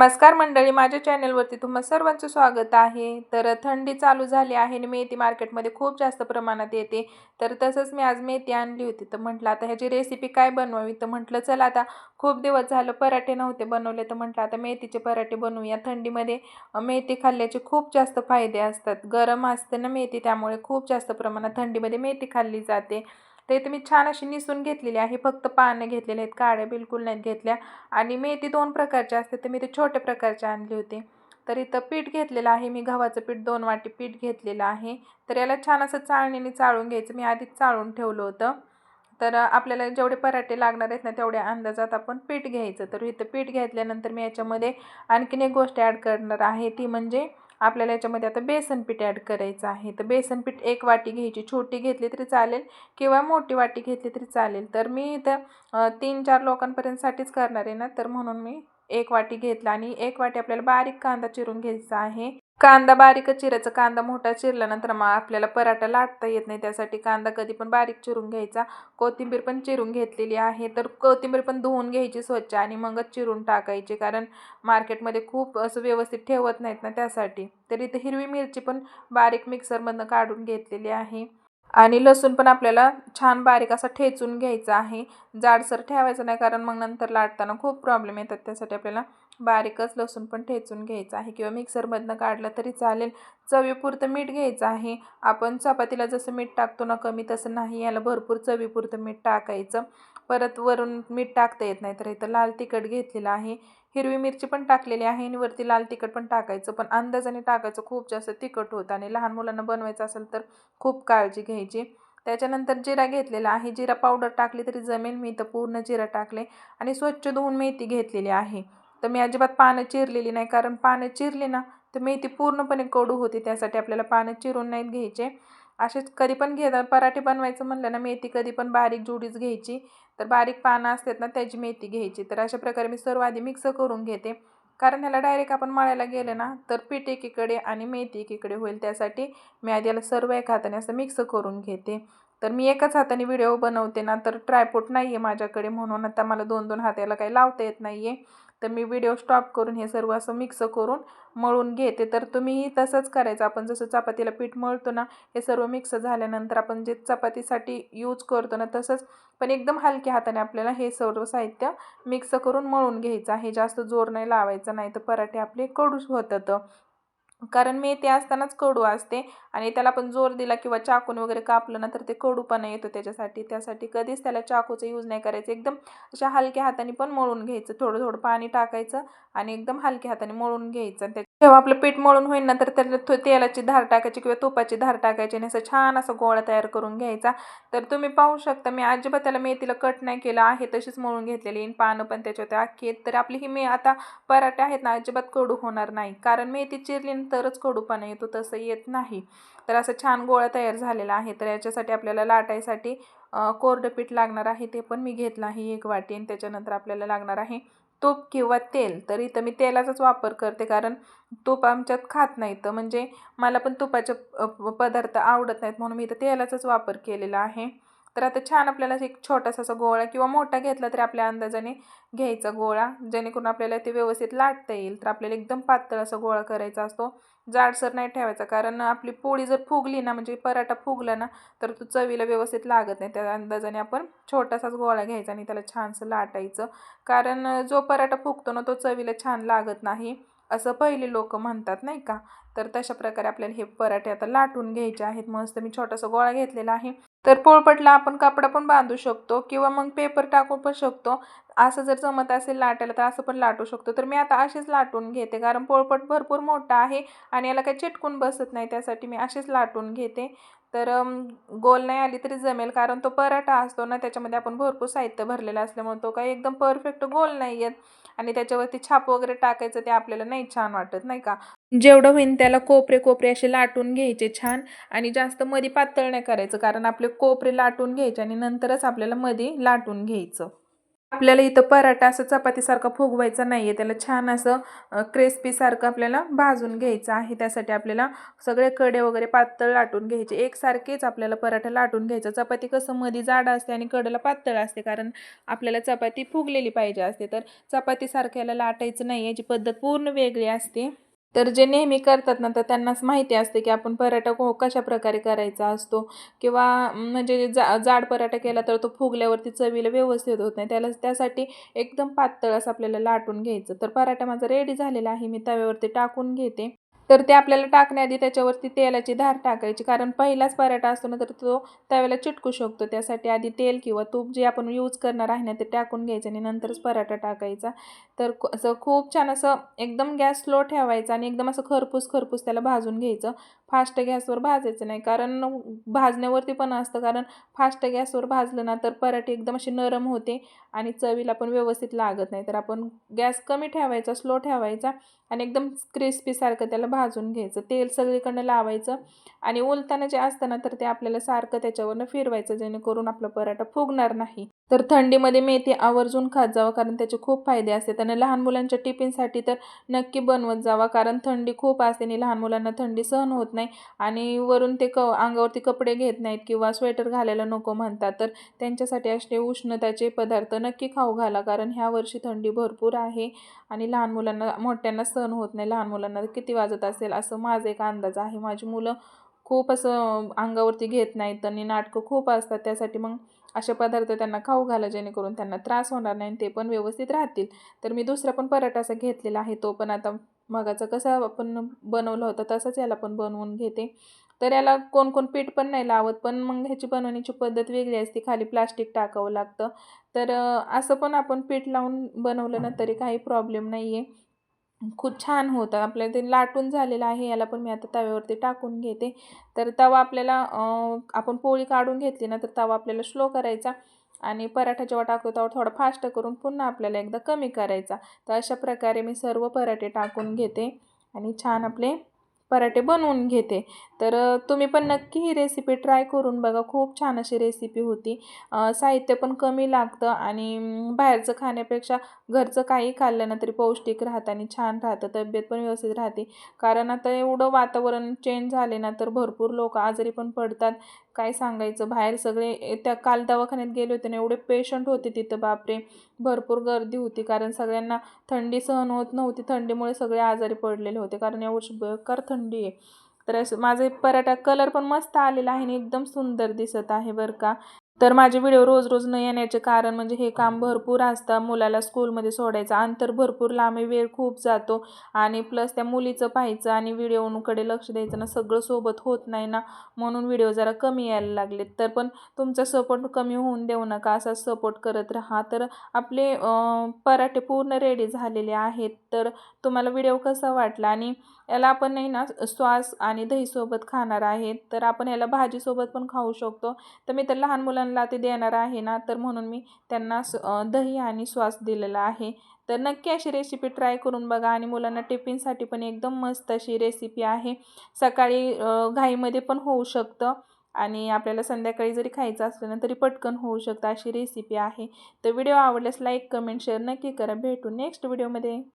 नमस्कार मंडळी माझ्या चॅनलवरती तुम्हा सर्वांचं स्वागत आहे. तर थंडी चालू झाली आहे आणि मेथी मार्केटमध्ये खूप जास्त प्रमाणात येते. तर तसंच मी आज मेथी आणली होती. तर म्हटलं आता ह्याची रेसिपी काय बनवावी? तर म्हटलं चला आता खूप दिवस झालं पराठे नव्हते बनवले. तर म्हटलं आता मेथीचे पराठे बनवूया. थंडीमध्ये मेथी खाल्ल्याचे खूप जास्त फायदे असतात. गरम असते ना मेथी त्यामुळे खूप जास्त प्रमाणात थंडीमध्ये मेथी खाल्ली जाते. ते इथे मी छान अशी निसून घेतलेली आहे. फक्त पानं घेतलेले आहेत काड्या बिलकुल नाहीत घेतल्या. आणि मेथी दोन प्रकारच्या असते तर मी ते छोट्या प्रकारचे आणले होते. तर इथं पीठ घेतलेलं आहे मी गव्हाचं पीठ दोन वाटी पीठ घेतलेलं आहे. तर याला छान असं चाळणीने चाळून घ्यायचं. मी आधीच चाळून ठेवलं होतं. तर आपल्याला जेवढे पराठे लागणार आहेत ना तेवढ्या अंदाजात आपण पीठ घ्यायचं. तर इथं पीठ घेतल्यानंतर मी याच्यामध्ये आणखीन एक गोष्ट ॲड करणार आहे. ती म्हणजे आपल्याला याच्यामध्ये आता बेसन पीठ ॲड करायचं आहे. तर बेसन पीठ एक वाटी घ्यायची. छोटी घेतली तरी चालेल किंवा मोठी वाटी घेतली तरी चालेल. तर मी इथं तीन चार लोकांपर्यंतसाठीच करणार आहे ना तर म्हणून मी एक वाटी घेतला आणि एक वाटी आपल्याला बारीक कांदा चिरून घ्यायचा आहे. कांदा बारीकच चिरायचा कांदा मोठा चिरल्यानंतर मग आपल्याला पराठा लाटता येत नाही. त्यासाठी कांदा कधी पण बारीक चिरून घ्यायचा. कोथिंबीर पण चिरून घेतलेली आहे. तर कोथिंबीर पण धुवून घ्यायची स्वच्छ आणि मगच चिरून टाकायची. कारण मार्केटमध्ये खूप असं व्यवस्थित ठेवत नाहीत ना त्यासाठी. तर इथे हिरवी मिरची पण बारीक मिक्सरमधनं काढून घेतलेली आहे. आणि लसूण पण आपल्याला छान बारीक असा ठेचून घ्यायचा आहे. जाडसर ठेवायचं नाही कारण मग नंतर लाटताना खूप प्रॉब्लेम येतात. त्यासाठी आपल्याला बारीकच लसूण पण ठेचून घ्यायचं आहे किंवा मिक्सरमधनं काढलं तरी चालेल. चवीपुरतं मीठ घ्यायचं आहे. आपण चपातीला जसं मीठ टाकतो ना कमी तसं नाही. याला भरपूर चवीपुरतं मीठ टाकायचं. परत वरून मीठ टाकता येत नाही तर इथं लाल तिखट घेतलेलं आहे. हिरवी मिरची पण टाकलेली आहे आणि वरती लाल तिखट पण टाकायचं. पण अंदाजाने टाकायचं खूप जास्त तिखट होतं आणि लहान मुलांना बनवायचं असेल तर खूप काळजी घ्यायची. त्याच्यानंतर जिरा घेतलेला आहे. जिरा पावडर टाकली तरी जमेल. मी इथं पूर्ण जिरा टाकले आणि स्वच्छ धुवून मेथी घेतलेली आहे. तर मी अजिबात पानं चिरलेली नाही. कारण पानं चिरली ना तर मेथी पूर्णपणे कडू होते. त्यासाठी आपल्याला पानं चिरून नाहीत घ्यायचे. असेच कधी पण घे पराठे बनवायचं म्हणलं ना मेथी कधी पण बारीक जुडीच घ्यायची. तर बारीक पानं असतात ना त्याची मेथी घ्यायची. तर अशा प्रकारे मी सर्व आधी मिक्स करून घेते. कारण ह्याला डायरेक्ट आपण मळायला गेलं ना तर पीठ एकीकडे आणि मेथी एकीकडे होईल. त्यासाठी मी आधी याला सर्व एका हाताने असं मिक्स करून घेते. तर मी एकाच हाताने व्हिडिओ बनवते ना तर ट्रायपोट नाही आहे माझ्याकडे म्हणून. आता मला दोन दोन हाताला काही लावता येत नाही आहे तर मी व्हिडिओ स्टॉप करून हे सर्व असं मिक्स करून मळून घेते. तर तुम्हीही तसंच करायचं. आपण जसं चपातीला पीठ मळतो ना हे सर्व मिक्स झाल्यानंतर आपण जे चपातीसाठी यूज करतो ना तसंच पण एकदम हलक्या हाताने आपल्याला हे सर्व साहित्य मिक्स करून मळून घ्यायचं आहे. जास्त जोर नाही लावायचा नाही तर पराठे आपले कडूस होतात. कारण मेथी असतानाच कडू असते आणि त्याला पण जोर दिला किंवा चाकून वगैरे कापलं ना तर ते कडूपणा येतो त्याच्यासाठी. त्यासाठी कधीच त्याला चाकूचा यूज नाही करायचं. एकदम अशा हलक्या हाताने पण मळून घ्यायचं. थोडं थोडं पाणी टाकायचं आणि एकदम हलक्या हाताने मळून घ्यायचं आणि त्या जेव्हा आपलं पीठ मळून होईल ना तर त्याला तेलाची धार टाकायची किंवा तुपाची धार टाकायची आणि असं छान असा गोळा तयार करून घ्यायचा. तर तुम्ही पाहू शकता मी अजिबात त्याला मेथीला कट नाही केलं आहे तशीच मळून घेतलेली आणि पानं पण त्याच्यावर आखी आहेत. तर आपली ही मे आता पराठे आहेत ना अजिबात कडू होणार नाही. कारण मेथी चिरली तरच कडूपणा येतो तसं येत नाही. तर असं छान गोळा तयार झालेला आहे. तर याच्यासाठी आपल्याला लाटायसाठी कोरडं पीठ लागणार आहे ते पण मी घेतलं आहे एक वाटी आणि त्याच्यानंतर आपल्याला लागणार आहे तूप किंवा तेल तर इथं मी तेलाचाच वापर करते. कारण तूप आमच्यात खात नाही तर म्हणजे मला पण तुपाचे पदार्थ आवडत नाहीत म्हणून मी इथं तेलाचाच वापर केलेला आहे. तर आता छान आपल्याला एक छोटासा असा गोळा किंवा मोठा घेतला तरी आपल्या अंदाजाने घ्यायचा गोळा जेणेकरून आपल्याला ते व्यवस्थित लाटता येईल. तर आपल्याला एकदम पातळ असा गोळा करायचा असतो. जाडसर नाही ठेवायचा कारण आपली पोळी जर फुगली ना म्हणजे पराठा फुगला ना तर तो चवीला व्यवस्थित लागत नाही. त्या अंदाजाने आपण छोटासाच गोळा घ्यायचा आणि त्याला छानसं लाटायचं. कारण जो पराठा फुगतो ना तो चवीला छान लागत नाही. असं पहिले लोक म्हणतात नाही का? तर तशा प्रकारे आपल्याला हे पराठे आता लाटून घ्यायचे आहेत. मस्त मी छोटासा गोळा घेतलेला आहे. तर पोळपटला आपण कापडा पण बांधू शकतो किंवा मग पेपर टाकू पण शकतो. असं जर जमत असेल लाटायला तर असं पण लाटू शकतो. तर मी आता असेच लाटून घेते कारण पोळपट भरपूर मोठा आहे आणि याला काही चिटकून बसत नाही त्यासाठी मी असेच लाटून घेते. तर गोल नाही आली तरी जमेल कारण तो पराठा असतो ना त्याच्यामध्ये आपण भरपूर साहित्य भरलेलं असल्यामुळे तो काही एकदम परफेक्ट गोल नाही येत. आणि त्याच्यावरती छाप वगैरे टाकायचं ते आपल्याला नाही छान वाटत नाही का? जेवढं होईल त्याला कोपरे कोपरे असे लाटून घ्यायचे छान आणि जास्त मध्ये पातळ नाही करायचं कारण आपले कोपरे लाटून घ्यायचे आणि नंतरच आपल्याला मध्ये लाटून घ्यायचं. आपल्याला इथं पराठा असं चपातीसारखा फुगवायचा नाही आहे त्याला छान असं क्रिस्पीसारखं आपल्याला भाजून घ्यायचं आहे. त्यासाठी आपल्याला सगळे कडे वगैरे पातळ लाटून घ्यायचे. एकसारखेच आपल्याला पराठा लाटून घ्यायचा. चपाती कसं मध्ये जाड असते आणि कडेला पातळ असते कारण आपल्याला चपाती फुगलेली पाहिजे असते. तर चपातीसारख्याला लाटायचं नाही याची पद्धत पूर्ण वेगळी असते. तर जे नेहमी करतात ना तर त्यांनाच माहिती असते की आपण पराठा को कशा प्रकारे करायचा असतो. किंवा म्हणजे जा जाड पराठा केला तर तो फुगल्यावरती चवीला व्यवस्थित होत नाही. त्याला त्यासाठी एकदम पातळ असं आपल्याला लाटून घ्यायचं. तर पराठा माझा रेडी झालेला आहे. मी तव्यावरती टाकून घेते. तर ते आपल्याला टाकण्याआधी त्याच्यावरती तेलाची धार टाकायची. कारण पहिलाच पराठा असतो ना तर तो त्यावेळेला चिटकू शकतो. त्यासाठी आधी तेल किंवा तूप जे आपण यूज करणार आहे ना ते टाकून घ्यायचं आणि नंतरच पराठा टाकायचा. तर असं खूप छान असं एकदम गॅस स्लो ठेवायचा आणि एकदम असं खरपूस खरपूस त्याला भाजून घ्यायचं. फास्ट गॅसवर भाजायचं नाही. कारण भाजण्यावरती पण असतं. कारण फास्ट गॅसवर भाजलं ना तर पराठे एकदम असे नरम होते आणि चवीला पण व्यवस्थित लागत नाही. तर आपण गॅस कमी ठेवायचा स्लो ठेवायचा आणि एकदम क्रिस्पीसारखं त्याला भाजून घ्यायचं. तेल सगळीकडनं लावायचं आणि उलताना जे असतं ना तर ते आपल्याला सारखं त्याच्यावरनं फिरवायचं जेणेकरून आपला पराठा फुगणार नाही. तर थंडीमध्ये मेथी आवर्जून खात जावा कारण त्याचे खूप फायदे असते आणि लहान मुलांच्या टिफिनसाठी तर नक्की बनवत जावा कारण थंडी खूप असते आणि लहान मुलांना थंडी सहन होत नाही. आणि वरून ते क अंगावरती कपडे घेत नाहीत किंवा स्वेटर घालायला नको म्हणतात. तर त्यांच्यासाठी असे उष्णताचे पदार्थ नक्की खाऊ घाला कारण ह्या वर्षी थंडी भरपूर आहे आणि लहान मुलांना मोठ्यांना सहन होत नाही. लहान मुलांना किती वाजत असेल असं माझा एक अंदाज आहे. माझी मुलं खूप असं अंगावरती घेत नाहीत आणि नाटकं खूप असतात. त्यासाठी मग असे पदार्थ त्यांना खाऊ घाला जेणेकरून त्यांना त्रास होणार नाही ते पण व्यवस्थित राहतील. तर मी दुसरा पण पराठा असा घेतलेला आहे तो पण आता मगाचा कसा आपण बनवलं होतं तसंच याला पण बनवून घेते. तर याला कोण कोण पीठ पण नाही लावत पण मग ह्याची बनवण्याची पद्धत वेगळी असते खाली प्लास्टिक टाकावं लागतं. तर असं पण आपण पीठ लावून बनवलं ना तरी काही प्रॉब्लेम नाही आहे खूप छान होतं. आपल्याला ते लाटून झालेलं आहे याला पण मी आता तव्यावरती टाकून घेते. तर तवा आपल्याला आपण पोळी काढून घेतली ना तर तवा आपल्याला स्लो करायचा आणि पराठा जेव्हा टाकतो तेव्हा थोडा फास्ट करून पुन्हा आपल्याला एकदा कमी करायचा. तर अशा प्रकारे मी सर्व पराठे टाकून घेते आणि छान आपले पराठे बनवून घेते. तर तुम्ही पण नक्की ही रेसिपी ट्राय करून बघा. खूप छान अशी रेसिपी होती. साहित्य पण कमी लागतं आणि बाहेरचं खाण्यापेक्षा घरचं काही खाल्लं ना तरी पौष्टिक राहतं आणि छान राहतं. तब्येत पण व्यवस्थित राहते. कारण आता एवढं वातावरण चेंज झाले ना तर भरपूर लोक आजारी पण पडतात. काय सांगायचं? बाहेर सगळे त्या काल दवाखान्यात गेले होते ना एवढे पेशंट होते तिथं बापरे! भरपूर गर्दी होती कारण सगळ्यांना थंडी सहन होत नव्हती. थंडीमुळे सगळे आजारी पडलेले होते कारण यावर्षी बेकार थंडी आहे. तर असं माझे पराठा कलर पण मस्त आलेला आहे आणि एकदम सुंदर दिसत आहे बरं का? तर माझे व्हिडिओ रोज रोज न येण्याचे कारण म्हणजे हे काम भरपूर असतं. मुलाला स्कूलमध्ये सोडायचं अंतर भरपूर लांब वेळ खूप जातो आणि प्लस त्या मुलीचं पाहायचं आणि व्हिडिओकडे लक्ष द्यायचं ना सगळं सोबत होत नाही ना म्हणून व्हिडिओ जरा कमी यायला लागलेत. तर पण तुमचा सपोर्ट कमी होऊन देऊ नका असा सपोर्ट करत राहा. तर आपले पराठे पूर्ण रेडी झालेले आहेत. तर तुम्हाला व्हिडिओ कसा वाटला आणि याला आपण नाही ना श्वास आणि दहीसोबत खाणार आहेत. तर आपण याला भाजीसोबत पण खाऊ शकतो. तर मी तर लहान मुलांना ते देणार आहे ना तर म्हणून मी त्यांना दही आणि श्वास दिलेला आहे. तर नक्की अशी रेसिपी ट्राय करून बघा आणि मुलांना टिफिनसाठी पण एकदम मस्त अशी रेसिपी आहे. सकाळी घाईमध्ये पण होऊ शकतं आणि आपल्याला संध्याकाळी जरी खायचं असलं ना तरी पटकन होऊ शकतं अशी रेसिपी आहे. तर व्हिडिओ आवडल्यास लाईक कमेंट शेअर नक्की करा. भेटू नेक्स्ट व्हिडिओमध्ये